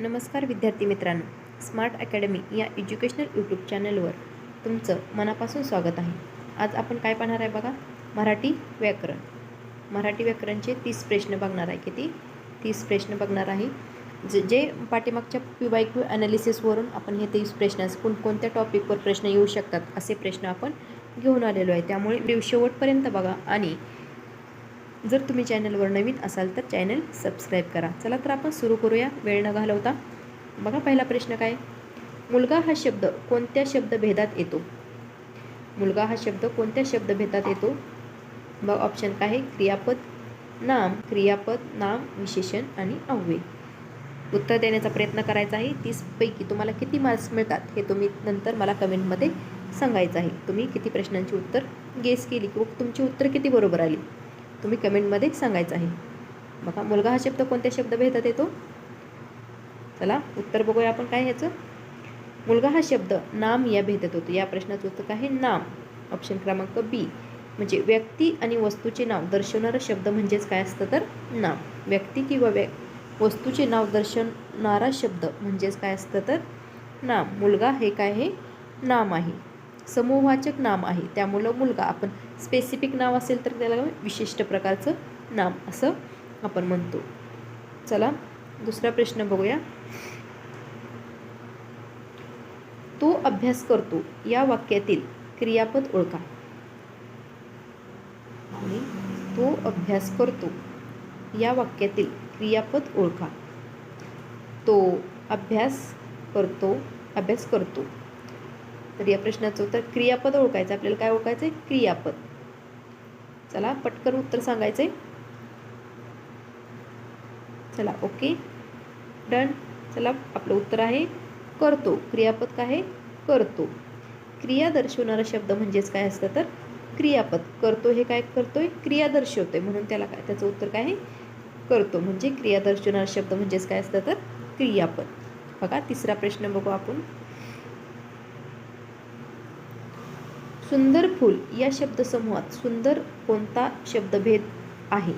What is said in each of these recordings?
नमस्कार विद्यार्थी मित्रांनो. स्मार्ट अकॅडमी या एज्युकेशनल यूट्यूब चॅनलवर तुमचं मनापासून स्वागत आहे. आज आपण काय पाहणार आहे बघा? मराठी व्याकरण. मराठी व्याकरणचे तीस प्रश्न बघणार आहे किती? तीस प्रश्न बघणार आहे. जे जे पाठीमागच्या पी बाय क्यू ॲनालिसिसवरून आपण हे तीस प्रश्न कोणकोणत्या टॉपिकवर प्रश्न येऊ शकतात असे प्रश्न आपण घेऊन आलेलो आहे. त्यामुळे शेवटपर्यंत बघा आणि जर तुम्ही चॅनलवर नवीन असाल तर चॅनल सबस्क्राईब करा. चला तर आपण सुरू करूया. वेळ न घालवता. बघा पहिला प्रश्न काय? मुलगा हा शब्द कोणत्या शब्दभेदात येतो? मुलगा हा शब्द कोणत्या शब्दभेदात येतो? मग ऑप्शन काय आहे? क्रियापद नाम क्रियापद नाम विशेषण आणि अव्यय. उत्तर देण्याचा प्रयत्न करायचा आहे. तीसपैकी तुम्हाला किती मार्क्स मिळतात हे तुम्ही नंतर मला कमेंटमध्ये सांगायचं आहे. तुम्ही किती प्रश्नांची उत्तर गेस केली किंवा तुमची उत्तर किती बरोबर आली? तुम्ही कमेंटमध्ये सांगायचं आहे. बघा मुलगा हा शब्द कोणत्या शब्दभेदात येतो? चला उत्तर बघूया आपण काय ह्याचं? मुलगा हा शब्द नाम या भेदात होतो. या प्रश्नाचं उत्तर काय आहे? नाम. ऑप्शन क्रमांक बी म्हणजे व्यक्ती आणि वस्तूचे नाव दर्शवणारा शब्द म्हणजेच काय असतं तर? नाम. व्यक्ती किंवा व्य वस्तूचे नाव दर्शवणारा शब्द म्हणजेच काय असतं तर? नाम. मुलगा हे काय आहे? नाम आहे. समूहवाचक नाम आहे. त्यामुळं मुलगा आपण स्पेसिफिक नाव असेल तर त्याला विशिष्ट प्रकारचं नाम असं आपण म्हणतो. चला दुसरा प्रश्न बघूया. तो अभ्यास करतो. या वाक्यातील क्रियापद ओळखा. आणि तो अभ्यास करतो. या वाक्यातील क्रियापद ओळखा. तो अभ्यास करतो अभ्यास करतो. तर या प्रश्नाचं उत्तर क्रियापद ओळखायचं. आपल्याला काय ओळखायचं आहे क्रियापद. चला पटकन उत्तर सांगायचं आहे चला ओके डन चला आपलं उत्तर आहे करतो. क्रियापद काय आहे? करतो. क्रिया दर्शवणारा शब्द म्हणजेच काय असतं तर? क्रियापद. करतो हे काय करतोय? क्रिया दर्शवतोय. म्हणून त्याला काय त्याचं उत्तर काय आहे? करतो. म्हणजे क्रिया दर्शवणारा शब्द म्हणजेच काय असतं तर? क्रियापद. बघा तिसरा प्रश्न बघू आपण. सुंदर फूल या शब्दसमूहात सुंदर कोणता शब्दभेद आहे?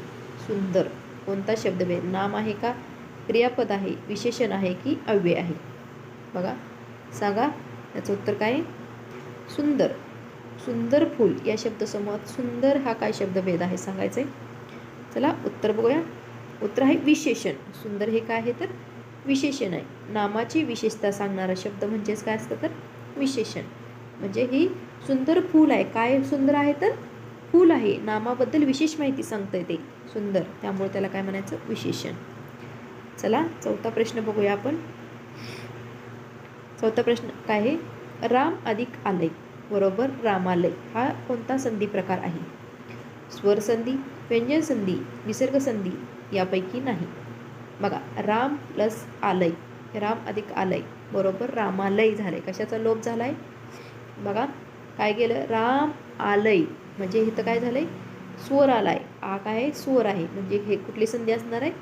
सुंदर कोणता शब्दभेद? नाम आहे का? क्रियापद आहे विशेषण आहे की अव्यय आहे? बघा सांगा याचं उत्तर काय आहे? सुंदर. सुंदर फूल या शब्दसमूहात सुंदर हा काय शब्दभेद आहे सांगायचं आहे चला उत्तर बघूया. उत्तर आहे विशेषण. सुंदर हे काय आहे तर? विशेषण आहे. नामाची विशेषता सांगणारा शब्द म्हणजेच काय असतं तर? विशेषण. म्हणजे ही सुंदर फूल आहे. काय सुंदर आहे तर? फूल आहे. नामाबद्दल विशेष माहिती सांगतं ते. सुंदर. त्यामुळे त्याला काय म्हणायचं? विशेषण. चला चौथा प्रश्न बघूया आपण. चौथा प्रश्न काय आहे? राम अधिक आलय. बरोबर रामालय. हा कोणता संधी प्रकार आहे? स्वर संधी व्यंजन संधी निसर्ग संधी यापैकी नाही. बघा राम प्लस आलय. राम अधिक आलय. बरोबर रामालय झालंय. कशाचा लोप झालाय? बघा काय गेलं राम आलय. म्हणजे इथं काय झालंय? स्वर आलाय. आ काय आहे स्वर आहे. म्हणजे हे कुठली संधी असणार आहे?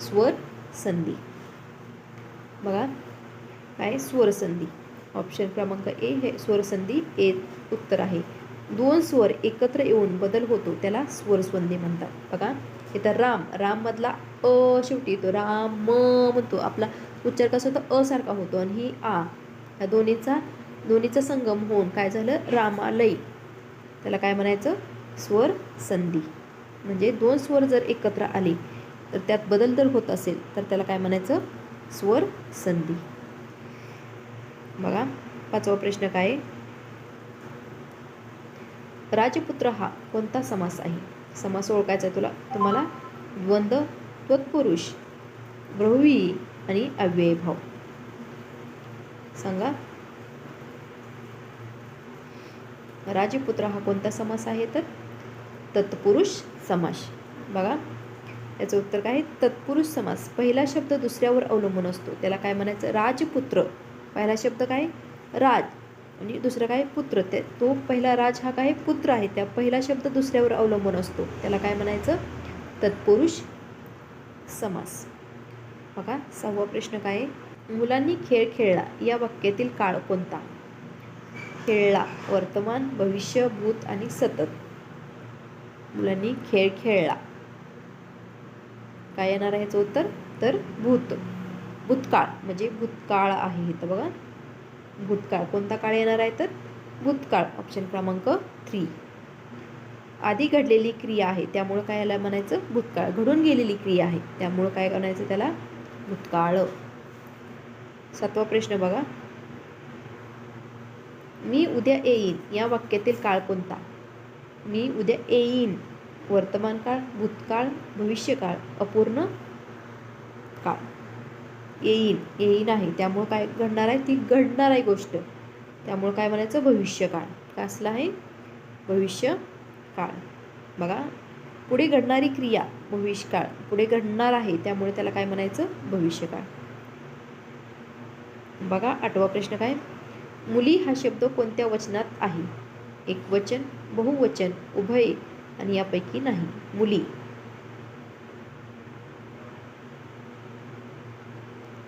स्वर संधी. बघा. काय? स्वर संधी. ऑप्शन क्रमांक ए हे स्वर संधी ए उत्तर आहे. दोन स्वर एकत्र येऊन बदल होतो. त्याला स्वर संधी म्हणतात. बघा. इथं राम राममधला अ शेवटी येतो. राम म म्हणतो. आपला उच्चार कसा होतो? अ सारखा होतो. आणि ही आ. ह्या दोन्हीचा दोन्हीचा संगम होऊन काय झालं? रामालय. त्याला काय म्हणायचं? स्वर संधी. म्हणजे दोन स्वर जर एकत्र आले तर त्यात बदल जर होत असेल तर त्याला काय म्हणायचं? स्वर संधी. बघा पाचवा प्रश्न काय? राजपुत्र हा कोणता समास आहे? समास ओळखायचा आहे तुला? तुम्हाला द्वंद्व त्वत्पुरुष ब्रह्वी आणि अव्ययभाव. सांगा. राजपुत्र हा कोणता समास आहे तर तत्पुरुष समास. बघा याचं उत्तर काय आहे? तत्पुरुष समास. पहिला शब्द दुसऱ्यावर अवलंबून असतो. त्याला काय म्हणायचं? राजपुत्र. पहिला शब्द काय? राज. आणि दुसरं काय? पुत्र. ते तो पहिला राज हा काय? पुत्र आहे. त्या पहिला शब्द दुसऱ्यावर अवलंबून असतो. त्याला काय म्हणायचं? तत्पुरुष समास. बघा सहावा प्रश्न काय आहे? मुलांनी खेळ खेळला. या वाक्यातील काळ कोणता? खेळला. वर्तमान भविष्य भूत आणि सतत. मुलांनी खेळ खेळला. काय येणार आहे याचं उत्तर? तर भूत. भूतकाळ. म्हणजे भूतकाळ आहे इथं बघा. भूतकाळ. कोणता काळ येणार आहे तर? भूतकाळ. ऑप्शन क्रमांक थ्री आधी घडलेली क्रिया आहे. त्यामुळं काय याला म्हणायचं? भूतकाळ. घडून गेलेली क्रिया आहे. त्यामुळं काय म्हणायचं त्याला? भूतकाळ. सातवा प्रश्न बघा. मी उद्या येईन. या वाक्यातील काळ कोणता? मी उद्या येईन. वर्तमान काळ भूतकाळ भविष्यकाळ अपूर्ण काळ. येईन. येईन आहे. त्यामुळं काय घडणार आहे? ती घडणार आहे गोष्ट. त्यामुळं काय म्हणायचं? भविष्यकाळ. काय असलं आहे? भविष्य काळ बघा पुढे घडणारी क्रिया भविष्यकाळ पुढे घडणार आहे. त्यामुळे त्याला काय म्हणायचं? भविष्यकाळ. बघा आठवा प्रश्न काय? मुली हा शब्द कोणत्या वचनात आहे? एक वचन बहुवचन उभय आणि यापैकी नाही. मुली.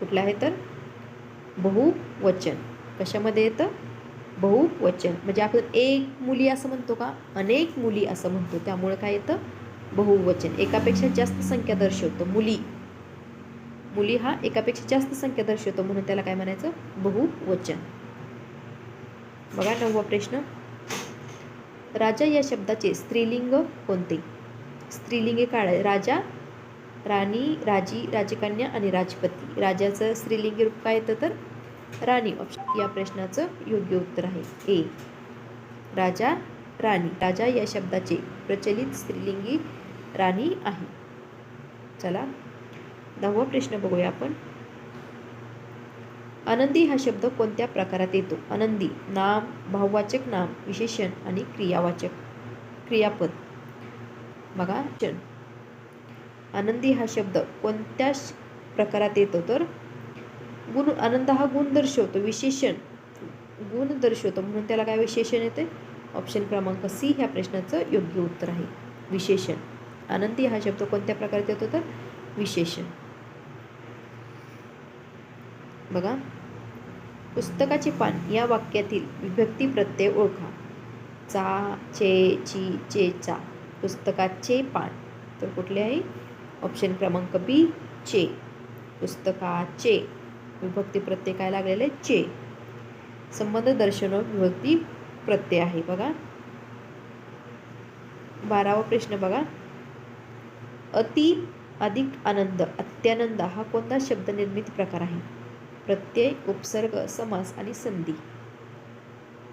कुठलं आहे तर? बहुवचन. कशामध्ये येतं? बहुवचन. म्हणजे आपण एक मुली असं म्हणतो का? अनेक मुली असं म्हणतो. त्यामुळे काय येतं? बहुवचन. एकापेक्षा जास्त संख्या दर्शवतो. मुली. मुली हा एकापेक्षा जास्त संख्या दर्शवतो म्हणून त्याला काय म्हणायचं? बहुवचन. बघा नववा प्रश्न. राजा या शब्दाचे स्त्रीलिंग कोणते? स्त्रीलिंगे काळ राजा राणी राजी राजकन्या आणि राजपती. राजाचं स्त्रीलिंगी रूप काय येतं तर? राणी. ऑप्शन या प्रश्नाचं योग्य उत्तर आहे. ए राजा राणी. राजा या शब्दाचे प्रचलित स्त्रीलिंगी राणी आहे. चला दहावा प्रश्न बघूया आपण. आनंदी हा शब्द कोणत्या प्रकारात येतो? आनंदी नाम भाववाचक नाम विशेषण आणि क्रियावाचक क्रियापद. बघा आनंदी हा शब्द कोणत्या प्रकारात येतो तर? गुण आनंद हा गुण दर्शवतो विशेषण गुण दर्शवतो. म्हणून त्याला काय विशेषण येते? ऑप्शन क्रमांक सी ह्या प्रश्नाचं योग्य उत्तर आहे. विशेषण. आनंदी हा शब्द कोणत्या प्रकारात येतो तर? विशेषण. बघा. पुस्तकाचे पान या वाक्यातील विभक्ती प्रत्यय ओळखा. चा चे ची चे चा. पुस्तकाचे पान. तर कुठले आहे? ऑप्शन क्रमांक बी चे. पुस्तकाचे. विभक्ती प्रत्यय काय लागलेले चे. संबंध दर्शन विभक्ती प्रत्यय आहे बघा. बारावा प्रश्न बघा. अति अधिक आनंद अत्यानंद हा कोणता शब्द निर्मित प्रकार आहे? प्रत्यय उपसर्ग समास आणि संधी.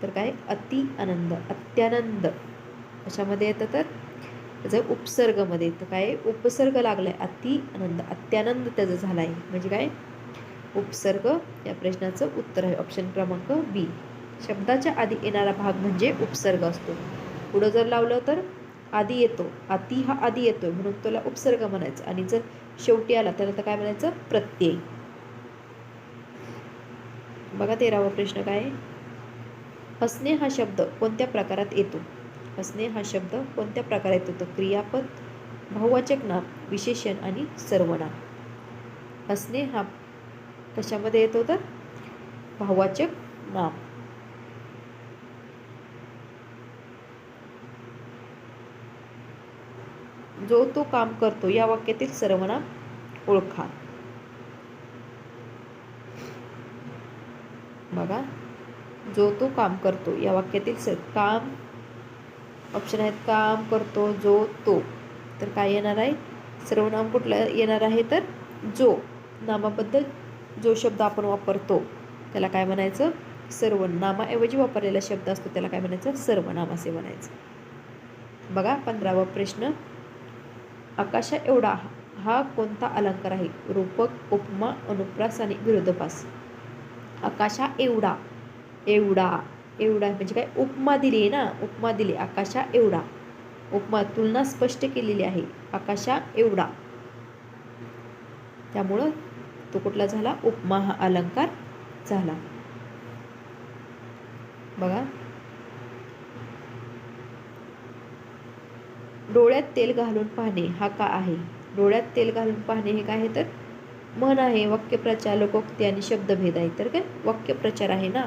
तर काय? अति आनंद अत्यानंद. अशामध्ये येतं तर? त्याचं उपसर्गमध्ये तर काय? उपसर्ग लागलाय. अति आनंद अत्यानंद त्याचं झाला आहे म्हणजे काय? उपसर्ग या प्रश्नाचं उत्तर आहे. ऑप्शन क्रमांक बी शब्दाच्या आधी येणारा भाग म्हणजे उपसर्ग असतो. पुढं जर लावलं तर? आधी येतो. अति हा आधी येतोय. म्हणून त्याला उपसर्ग म्हणायचं. आणि जर शेवटी आला त्याला तर काय म्हणायचं? प्रत्यय. बघा तेरावा प्रश्न काय हसणे हा शब्द कोणत्या प्रकारात येतो? हसणे हा शब्द कोणत्या प्रकारात येतो? क्रियापद बहुवाचक नाम विशेषण आणि सर्वनाम. हसणे हा कशामध्ये येतो तर? भाववाचक नाम. जो तो काम करतो या वाक्यातील सर्वनाम ओळखा. बघा. जो तो काम करतो या वाक्यातील स काम ऑप्शन आहेत काम करतो जो तो. तर काय येणार आहे? सर्वनाम कुठलं येणार आहे? तर जो. नामाबद्दल जो शब्द आपण वापरतो त्याला काय म्हणायचं? सर्वनामाऐवजी वापरलेला शब्द असतो त्याला काय म्हणायचं? सर्वनाम असे म्हणायचं. बघा पंधरावा प्रश्न. आकाशा एवढा हा कोणता अलंकार आहे? रूपक उपमा अनुप्रास आणि विरोधपास आकाशा एवढा एवढा एवढा. म्हणजे काय? उपमा दिली आहे ना? उपमा दिली. आकाशा एवढा. उपमा तुलना स्पष्ट केलेली आहे. आकाशा एवढा. त्यामुळं तो कुठला झाला? उपमा हा अलंकार झाला. बघा. डोळ्यात तेल घालून पाहणे हा का आहे? डोळ्यात तेल घालून पाहणे हे काय आहे तर? मन आहे वाक्यप्रचार लोकोक्ती आणि शब्दभेद आहे. तर काय? वाक्यप्रचार आहे ना?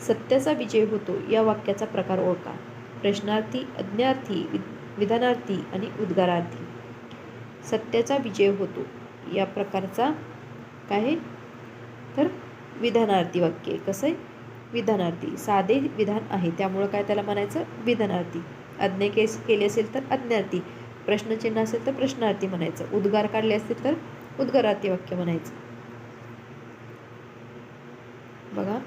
सत्याचा विजय होतो या वाक्याचा प्रकार ओळखा. प्रश्नार्थी अज्ञार्थी विधानार्थी आणि उद्गारार्थी. सत्याचा विजय होतो या प्रकारचा काय आहे? तर विधानार्थी वाक्य आहे. कसं आहे? विधानार्थी. साधे विधान आहे. त्यामुळं काय त्याला म्हणायचं? विधानार्थी. आज्ञा केस केली असेल तर आज्ञार्थी प्रश्नचिन्ह असेल तर प्रश्नार्थी म्हणायचं. उद्गार काढले असतील तर उद्गारार्थी वाक्य म्हणायचं. बघा.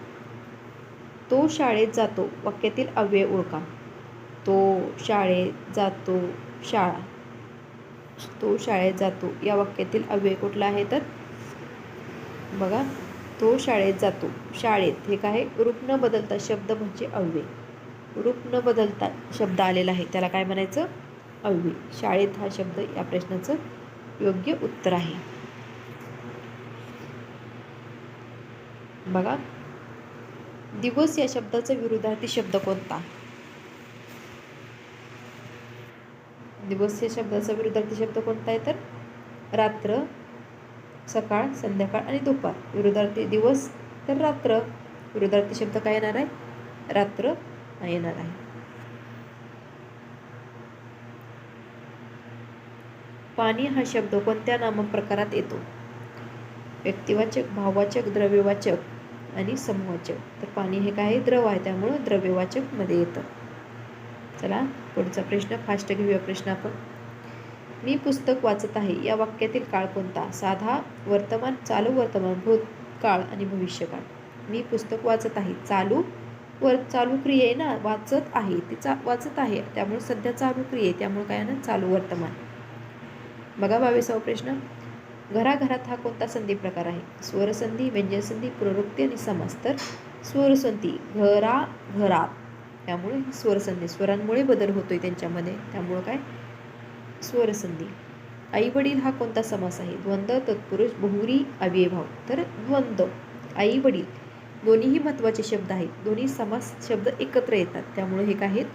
तो शाळेत जातो. वाक्यातील अव्यय ओळखा. तो शाळेत जातो. शाळा. तो शाळेत जातो. या वाक्यातील अव्यय कुठला आहे तर? बघा. तो शाळेत जातो. शाळेत हे काय? रूप न बदलता शब्द म्हणजे अव्यय. रूप न बदलता शब्द आलेला आहे. त्याला काय म्हणायचं? अव्यय. शाळेत हा शब्द या प्रश्नाचं योग्य उत्तर आहे. बघा. दिवस या शब्दाचा विरुद्धार्थी शब्द कोणता? दिवस या शब्दाचा विरुद्धार्थी शब्द कोणता आहे तर? रात्र सकाळ संध्याकाळ आणि दुपार. विरुद्धार्थी दिवस तर रात्र. विरुद्धार्थी शब्द काय येणार आहे? रात्र येणार आहे. पाणी हा शब्द कोणत्या नामप्रकारात येतो? व्यक्तिवाचक भाववाचक द्रव्यवाचक आणि समूहवाचक तर पाणी हे काय द्रव आहे. त्यामुळं द्रव्यवाचकमध्ये येतं. चला पुढचा प्रश्न फास्ट घेऊया. प्रश्न आपण. मी पुस्तक वाचत आहे. या वाक्यातील काळ कोणता? साधा वर्तमान चालू वर्तमान भूतकाळ आणि भविष्यकाळ. मी पुस्तक वाचत आहे. चालू वर चालू क्रिया आहे ना? वाचत आहे. ती चा वाचत आहे. त्यामुळे सध्या चालू क्रिया आहे. त्यामुळे काय ना? चालू वर्तमान. बघा बावीसावा प्रश्न. घराघरात हा कोणता संधी प्रकार आहे? स्वरसंधी व्यंजनसंधी पुनरुक्ती आणि समास. तर स्वरसंधी घरा घरात त्यामुळे स्वरसंधी. स्वरांमुळे बदल होतोय त्यांच्यामध्ये. त्यामुळं काय? स्वरसंधी. आई वडील हा कोणता समास आहे? द्वंद्व तत्पुरुष बहुरी अव्ययभाव. तर द्वंद्व आई वडील दोन्हीही महत्त्वाचे शब्द आहेत. दोन्ही समास शब्द एकत्र येतात. त्यामुळे हे काय आहेत?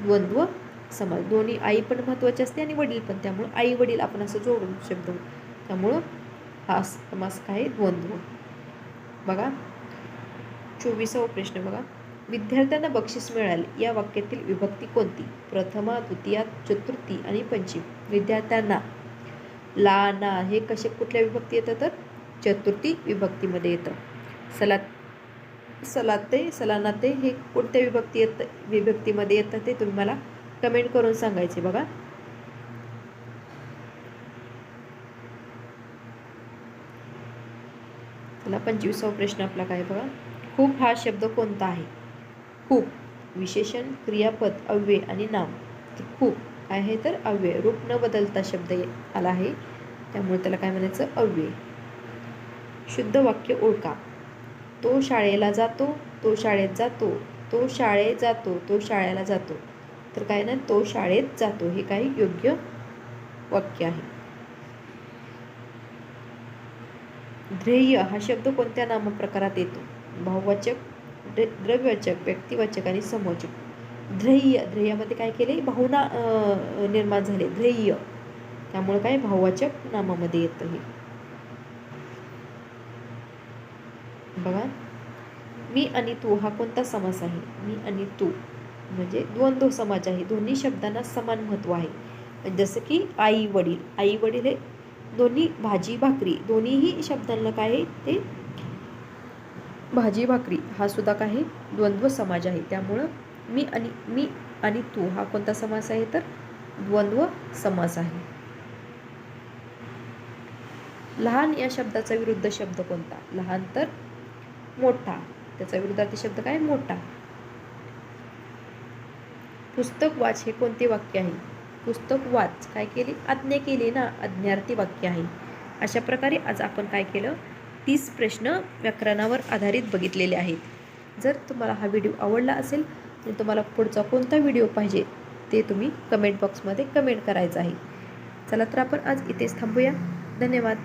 द्वंद्व समास. दोन्ही आई पण महत्त्वाची असते आणि वडील पण. त्यामुळं आई वडील आपण असं जोडून शब्द त्यामुळं हा समास काय द्वंद्व. बघा. चोवीसावा प्रश्न बघा. विद्यार्थ्यांना बक्षीस मिळाले या वाक्यातील विभक्ती कोणती? प्रथमा द्वितीया चतुर्थी आणि पंचमी. विद्यार्थ्यांना ला ना हे कसे कुठल्या विभक्ती येतं तर? चतुर्थी विभक्तीमध्ये येतं. सलात सलाते सलानाते हे कोणत्या विभक्ती येतं विभक्तीमध्ये येतं ते तुम्ही मला कमेंट करून सांगायचे बघा. चला पंचवीसावा प्रश्न आपला काय बघा. खूप हा शब्द कोणता आहे? खूप विशेषण क्रियापद अव्यय आणि नाम. खूप काय आहे तर अव्यय. रूप न बदलता शब्द आला आहे. त्यामुळे त्याला काय म्हणायचं? अव्यय. शुद्ध वाक्य ओळखा. तो शाळेला जातो तो शाळेत जातो तो शाळेत जातो तो शाळेला जातो. तर काय ना तो शाळेत जातो. हे काही योग्य वाक्य आहे. ध्येय हा शब्द कोणत्या नामप्रकारात येतो? भाववाचक द्रव्यवाचक व्यक्तिवाचक आणि समवाचक. ध्येय ध्येयामध्ये काय केले? भावना निर्माण झाले. ध्येय. त्यामुळे काय? भाववाचक नामामध्ये येतं हे. बघा. मी आणि तू हा कोणता समास आहे? मी आणि तू. म्हणजे द्वंद्व समाज आहे. दोन्ही शब्दांना समान महत्त्व आहे. जसं की आई वडील आई वडील हे दोन्ही भाजी भाकरी दोन्हीही शब्दांना काय आहे? ते भाजी भाकरी हा सुद्धा काही द्वंद्व समाज आहे. त्यामुळं मी आणि मी आणि तू हा कोणता समास आहे तर द्वंद्व समास आहे. लहान या शब्दाचा विरुद्ध शब्द कोणता? लहान तर मोठा. त्याचा विरुद्धार्थी शब्द काय? मोठा. पुस्तक वाच हे कोणते वाक्य आहे? पुस्तक वाच. काय केली? आज्ञा केली ना? अज्ञार्थी वाक्य आहे. अशा प्रकारे आज आपण काय केलं? तीस प्रश्न व्याकरणावर आधारित बघितलेले आहेत. जर तुम्हाला हा व्हिडिओ आवडला असेल तर तुम्हाला पुढचा कोणता व्हिडिओ पाहिजे ते तुम्ही कमेंट बॉक्समध्ये कमेंट करायचं आहे. चला तर आपण आज इथेच थांबूया. धन्यवाद.